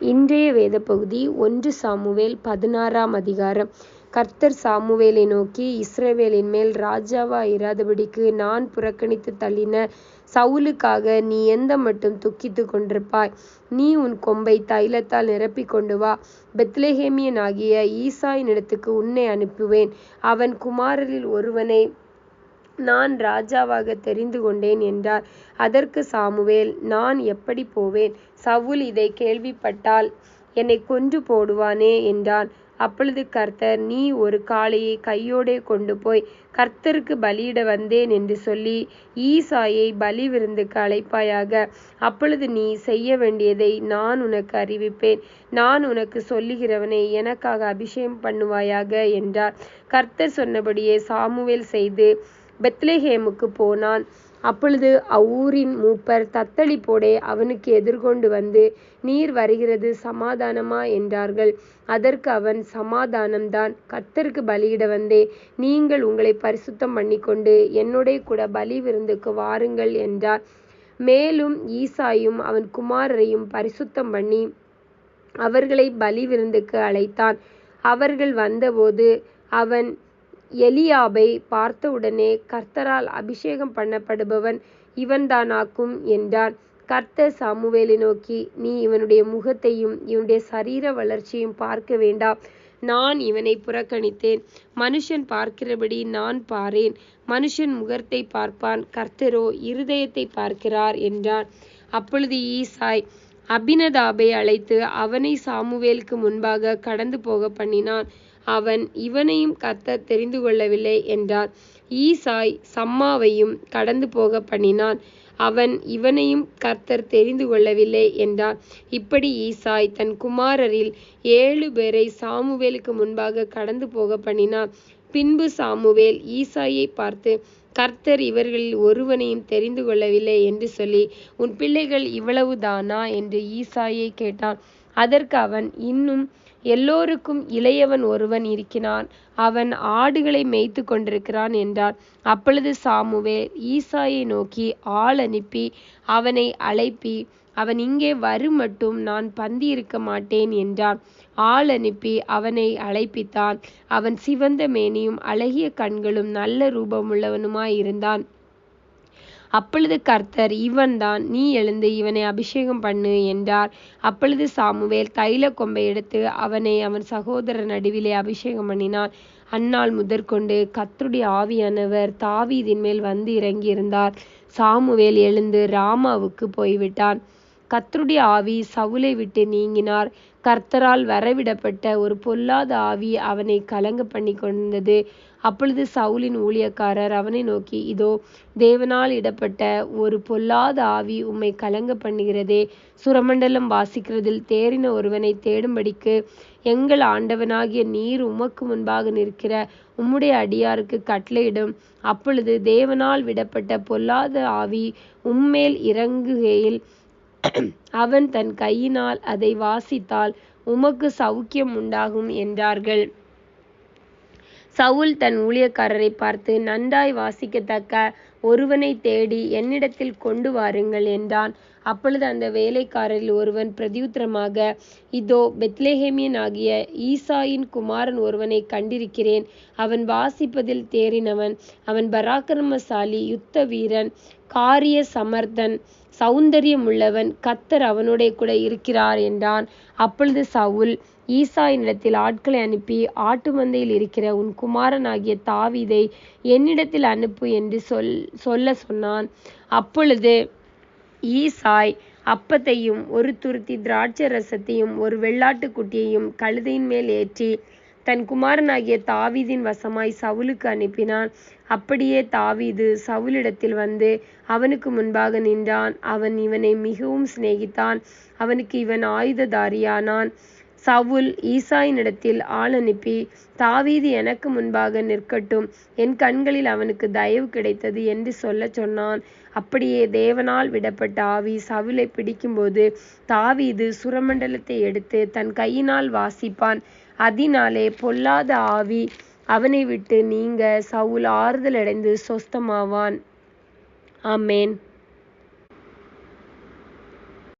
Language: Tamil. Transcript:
இன்றைய வேத பகுதி ஒன்று சாமுவேல் பதினாறாம் அதிகாரம். கர்த்தர் சாமுவேலை நோக்கி இஸ்ரவேலின் மேல் ராஜாவா இராதபடிக்கு நான் புறக்கணித்து தள்ளின சவுலுக்காக நீ எந்த மட்டும் துக்கித்து கொண்டிருப்பாய்? நீ உன் கொம்பை தைலத்தால் நிரப்பிக் கொண்டு வா. பெத்லஹேமியன் ஆகிய ஈசாயின் இடத்துக்கு உன்னை அனுப்புவேன். அவன் குமாரரில் ஒருவனை நான் ராஜாவாக தெரிந்து கொண்டேன் என்றார். அதற்கு சாமுவேல் நான் எப்படி போவேன்? சவுல் இதை கேள்விப்பட்டால் என்னை கொன்று போடுவானே என்றான். அப்பொழுது கர்த்தர் நீ ஒரு காளையை கையோடே கொண்டு போய் கர்த்தருக்கு பலியிட வந்தேன் என்று சொல்லி ஈசாயை பலி விருந்துக்கு அழைப்பாயாக. அப்பொழுது நீ செய்ய வேண்டியதை நான் உனக்கு அறிவிப்பேன். நான் உனக்கு சொல்லுகிறவனை எனக்காக அபிஷேகம் பண்ணுவாயாக என்றார். கர்த்தர் சொன்னபடியே சாமுவேல் செய்து பெத்லெஹேமுக்கு போனான். அப்பொழுது அவ்வூரின் மூப்பர் தத்தளிப்போடே அவனுக்கு எதிர்கொண்டு வந்து நீர் வருகிறது சமாதானமா? என்றார்கள். அதற்கு அவன் சமாதானம்தான். கத்தருக்கு பலியிட வந்தே. நீங்கள் உங்களை பரிசுத்தம் பண்ணிக்கொண்டு என்னுடைய கூட பலி விருந்துக்கு வாருங்கள் என்றார். மேலும் ஈசாயும் அவன் குமாரரையும் பரிசுத்தம் பண்ணி அவர்களை பலி விருந்துக்கு அழைத்தான். அவர்கள் வந்தபோது அவன் எலியாபை பார்த்தவுடனே கர்த்தரால் அபிஷேகம் பண்ணப்படுபவன் இவன்தானாக்கும் என்றான் கர்த்தர் சாமுவேலை நோக்கி நீ இவனுடைய முகத்தையும் இவனுடைய சரீர வளர்ச்சியும் பார்க்க வேண்டாம். நான் இவனை புறக்கணித்தேன். மனுஷன் பார்க்கிறபடி நான் பாரேன். மனுஷன் முகத்தை பார்ப்பான். கர்த்தரோ இருதயத்தை பார்க்கிறார் என்றான் அப்பொழுது ஈசாய் அபினதாபை அழைத்து அவனை சாமுவேலுக்கு முன்பாக கடந்து போக பண்ணினான். அவன் இவனையும் கர்த்தர் தெரிந்து கொள்ளவில்லை என்றார். ஈசாய் சம்மாவையும் கடந்து போக பண்ணினான். அவன் இவனையும் கர்த்தர் தெரிந்து கொள்ளவில்லை என்றார். இப்படி ஈசாய் தன் குமாரரில் ஏழு பேரை சாமுவேலுக்கு முன்பாக கடந்து போக பண்ணினான். பின்பு சாமுவேல் ஈசாயை பார்த்து கர்த்தர் இவர்களில் ஒருவனையும் தெரிந்து கொள்ளவில்லை என்று சொல்லி உன் பிள்ளைகள் இவ்வளவுதானா? என்று ஈசாயை கேட்டான். அதற்கு அவன் இன்னும் எல்லோருக்கும் இளையவன் ஒருவன் இருக்கிறான். அவன் ஆடுகளை மேய்த்து கொண்டிருக்கிறான் என்றான் அப்பொழுது சாமுவே ஈசாயை நோக்கி ஆள் அனுப்பி அவனை அழைப்பி அவன் இங்கே வரும் மட்டும் நான் பந்தி இருக்க மாட்டேன் என்றான். ஆள் அனுப்பி அவனை அழைப்பித்தான். அவன் சிவந்த மேனியும் அழகிய கண்களும் நல்ல ரூபமுள்ளவனுமாயிருந்தான் அப்பொழுது கர்த்தர் இவன்தான் நீ எழுந்து இவனை அபிஷேகம் பண்ணு என்றார். அப்பொழுது சாமுவேல் தைல கொம்பை எடுத்து அவனை அவன் சகோதரர் நடுவிலே அபிஷேகம் பண்ணினான். அந்நாள் முதற்கொண்டு கர்த்தருடைய ஆவியானவர் தாவீதின் மேல் வந்து இறங்கியிருந்தார். சாமுவேல் எழுந்து ராமாவுக்கு போய்விட்டான். கர்த்தருடைய ஆவி சவுலை விட்டு நீங்கினார். கர்த்தரால் வரவிடப்பட்ட ஒரு பொல்லாத ஆவி அவனை கலங்க பண்ணி கொண்டது. அப்பொழுது சவுலின் ஊழியக்காரர் அவனை நோக்கி இதோ தேவனால் இடப்பட்ட ஒரு பொல்லாத ஆவி உம்மை கலங்க பண்ணுகிறதே. சுரமண்டலம் வாசிக்கிறதில் தேறின ஒருவனை தேடும்படிக்கு எங்கள் ஆண்டவனாகிய நீர் உமக்கு முன்பாக நிற்கிற உம்முடைய அடியாருக்கு கட்டளையிடும். அப்பொழுது தேவனால் விடப்பட்ட பொல்லாத ஆவி உம்மேல் இறங்குகையில் அவன் தன் கையினால் அதை வாசித்தால் உமக்கு சௌக்கியம் உண்டாகும் என்றார்கள். சவுல் தன் ஊழியக்காரரை பார்த்து நன்றாய் வாசிக்கத்தக்க ஒருவனை தேடி என்னிடத்தில் கொண்டு வாருங்கள் என்றான். அப்பொழுது அந்த வேலைக்காரரில் ஒருவன் பிரதியுத்தரமாக இதோ பெத்லேஹேமியன் ஆகிய ஈசாயின் குமாரன் ஒருவனை கண்டிருக்கிறேன். அவன் வாசிப்பதில் தேறினவன் அவன் பராக்கிரமசாலி யுத்த வீரன் காரிய சமர்த்தன் சௌந்தரியம் உள்ளவன் கத்தர் அவனுடைய கூட இருக்கிறார் என்றான். அப்பொழுது சவுல் ஈசாயினிடத்தில் ஆட்களை அனுப்பி ஆட்டு மந்தையில் இருக்கிற உன் குமாரனாகிய தாவீதை என்னிடத்தில் அனுப்பு என்று சொல் சொல்ல சொன்னான். அப்பொழுது ஈசாய் அப்பத்தையும் ஒரு துருத்தி திராட்சை ரசத்தையும் ஒரு வெள்ளாட்டு குட்டியையும் கழுதையின் மேல் ஏற்றி தன் குமாரனாகிய தாவீதின் வசமாய் சவுலுக்கு அனுப்பினான். அப்படியே தாவீது சவுலிடத்தில் வந்து அவனுக்கு முன்பாக நின்றான். அவன் இவனை மிகவும் சிநேகித்தான். அவனுக்கு இவன் ஆயுததாரியானான். சவுல் ஈசாயினிடத்தில் ஆள் அனுப்பி தாவீது எனக்கு முன்பாக நிற்கட்டும். என் கண்களில் அவனுக்கு தயவு கிடைத்தது என்று சொல்ல சொன்னான். அப்படியே தேவனால் விடப்பட்ட ஆவி சவுலை பிடிக்கும்போது தாவீது சுரமண்டலத்தை எடுத்து தன் கையினால் வாசிப்பான். அதனாலே பொல்லாத ஆவி அவனை விட்டு நீங்க சவுல் ஆறுதல் அடைந்து சொஸ்தமாவான். ஆமேன்.